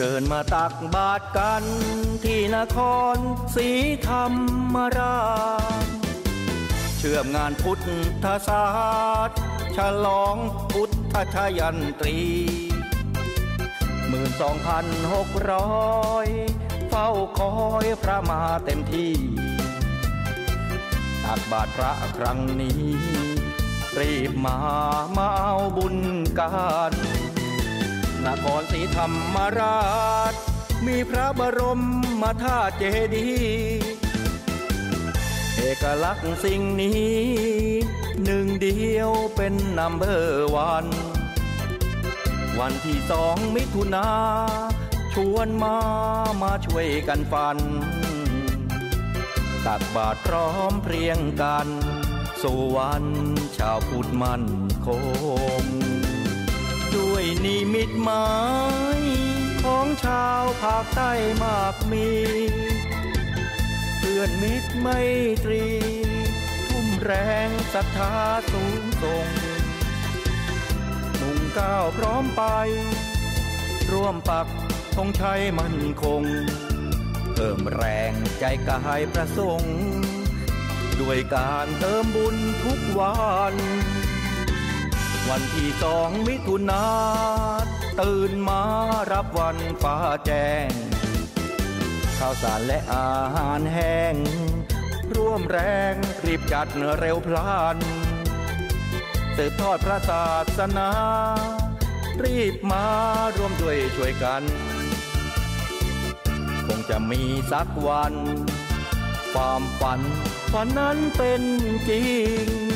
ชิญมาตักบาตรกัน ที่นครศรีธรรมราช เชื่อมงานพุทธศาสตร์ฉลองพุทธชยันตรีหมื่นสองพันหกร้อยเฝ้าคอยพระมาเต็มที่ตักบาตรพระครั้งนี้ รีบมามาเอาบุญกัน นครศรีธรรมราช มีพระบรมมาธาตุเจดีย์เอกลักษณ์สิ่งนี้ หนึ่งเดียวเป็นนัมเบอร์วัน วันที่สองมิถุนาชวนมามาช่วยกันฟัน ตักบาตรพร้อมเพรียงกัน สู่วันชาวพุทธมันคง ด้วยนิมิตหมาย ของชาวภาคใต้มากมี เพื่อนมิตรไม่ตรี ทุ่มแรงศรัทธาสูงส่งมุ่งก้าวพร้อมไป ร่วมปักธงชัยมั่นคงเพิ่มแรงใจกายประสงค์ ด้วยการเติมบุญทุกวัน วันที่สองมิถุนาตื่นมารับวันฟ้าแจ้ง ข้าวสารและอาหารแห้ง ร่วมแรงรีบจัดเร็วพลันสืบทอดพระศาสนา รีบมาร่วมด้วยช่วยกัน คงจะมีสักวัน ความฝันฝันนั้นเป็นจริง